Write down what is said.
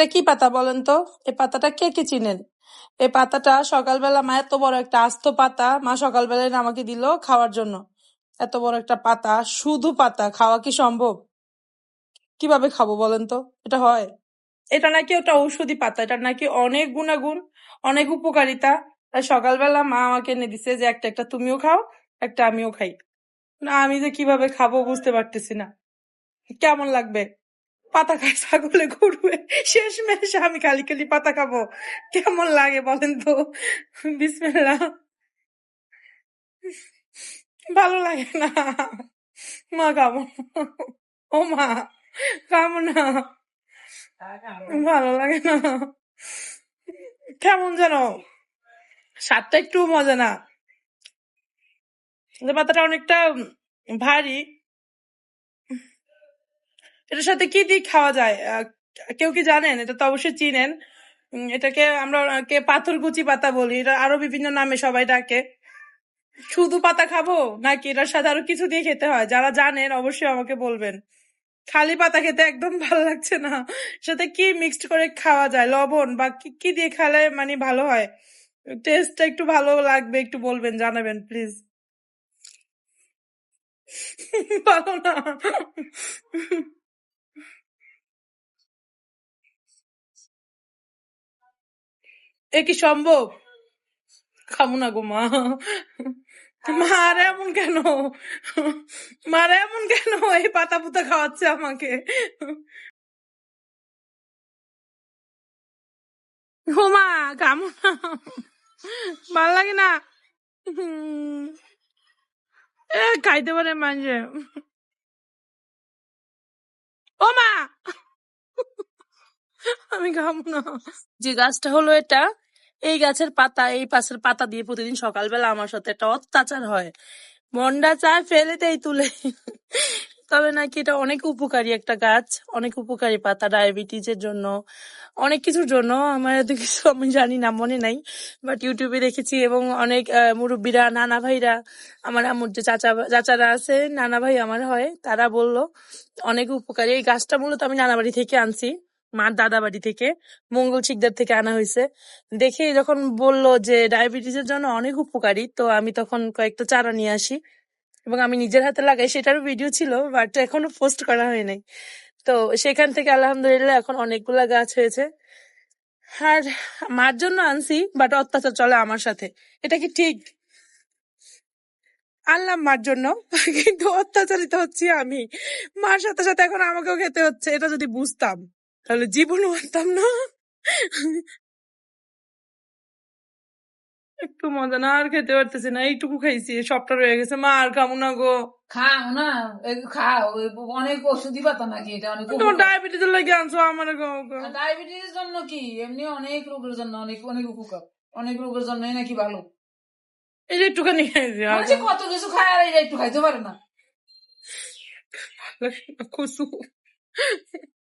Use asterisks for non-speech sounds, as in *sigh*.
এটা কি পাতা বলেন তো? এই পাতাটা কে কে চিনেন? এই পাতাটা সকালবেলা মা এত বড় একটা আস্ত পাতা, মা সকালবেলায় আমাকে দিল খাওয়ার জন্য। এত বড় একটা পাতা, শুধু পাতা, খাওয়া কি সম্ভব? কীভাবে খাব বলেন তো? এটা হয়। এটা নাকি ওটা ঔষধি পাতা এটা নাকি অনেক গুণাগুণ, অনেক উপকারিতা। তাই সকালবেলা মা আমাকে এনে দিছে যে একটা একটা তুমিও খাও, একটা আমিও খাই। না, আমি যে কীভাবে খাব বুঝতে পারতেছি না। কেমন লাগবে? পাতা খায়, ছাগলে ঘুরবে। শেষ মেশ, আমি খালি খালি পাতা খাব। কেমন লাগে বলেন তো? বিসমিল্লা ভালো লাগে না। মা খাব ও মা খাব না। ভালো লাগে না। কেমন যেন? স্বাদটা একটু মজা না। পাতাটা অনেকটা ভারী এটার সাথে কি দিয়ে খাওয়া যায়? কেউ কি জানেন? এটা তো অবশ্যই চিনেন। এটাকে আমরা, কে পাথরকুচি পাতা বলি, এটা আরও বিভিন্ন নামে সবাই ডাকে। শুধু পাতা খাব? নাকি এটার সাথে আরও কিছু দিয়ে খেতে হয়? যারা জানেন, অবশ্যই আমাকে বলবেন। খালি পাতা খেতে একদম ভালো লাগছে না। সাথে কি মিক্সড করে খাওয়া যায়? লবণ বা কি দিয়ে খেলে মানে ভালো হয়? টেস্টটা একটু ভালো লাগবে, একটু বলবেন, জানাবেন প্লিজ *laughs* ভালো না। *laughs* এ কি সম্ভব? খাব না গো মা। মারা এমন কেন? মারা এমন কেন? এই পাতা পুতা খাওয়াচ্ছে আমাকে। ও মা ভালো লাগে না। খাইতে পারে মাঝে। ও মা! আমি খাব না। যে গাছটা হলো এটা, এই গাছের পাতা, এই পাশের পাতা দিয়ে প্রতিদিন সকালবেলা আমার সাথে একটা অত্যাচার হয়। মন্ডা চায় ফেলে দেয় তুলে। তবে নাকি এটা অনেক উপকারী একটা গাছ, অনেক উপকারী পাতা ডায়াবেটিসের জন্য, অনেক কিছুর জন্য। আমার এত কিছু আমি জানি না, মনে নাই। বাট ইউটিউবে দেখেছি এবং অনেক মুরব্বীরা, নানা ভাইরা, আমার আমার যে চাচা, চাচারা আছে, নানা ভাই আমার হয়, তারা বলল, অনেক উপকারী। এই গাছটা মূলত আমি নানা বাড়ি থেকে আনছি। মার দাদা বাড়ি থেকে, মঙ্গল শিকদার থেকে আনা হয়েছে। দেখে যখন বলল যে ডায়াবেটিসের জন্য অনেক উপকারী, তো আমি তখন কয়েকটা চারা নিয়ে আসি। এবং আমি নিজের হাতে লাগাই, সেটারও ভিডিও ছিল বাট এখনও পোস্ট করা হয় নাই। তো সেখান থেকে আলহামদুলিল্লাহ এখন অনেকগুলা গাছ হয়েছে। আর মার জন্য আনছি বাট অত্যাচার চলে আমার সাথে। এটা কি ঠিক? আনলাম মার জন্য, *laughs* কিন্তু অত্যাচারিত হচ্ছি আমি। মার সাথে সাথে এখন আমাকেও খেতে হচ্ছে, এটা যদি বুঝতাম। তাহলে জীবনও আনতাম না। একটু মজা না আর খেতে পারতেছি না এইটুকু খাইছি সবটা রয়ে গেছে। মা আর খাব না গো। খাও না খাও অনেক ওষুধি পাতা নাকি এটা অনেক তোমার ডায়াবেটিস লাগে আনছো আমার। ডায়াবেটিস জন্য কি? এমনি অনেক রোগের জন্য অনেক অনেক উপকার। অনেক রোগের জন্য নাকি ভালো। এই যে একটুখানি খাইছি কত কিছু খায় আর এটা একটু খাইতে পারে না কচু।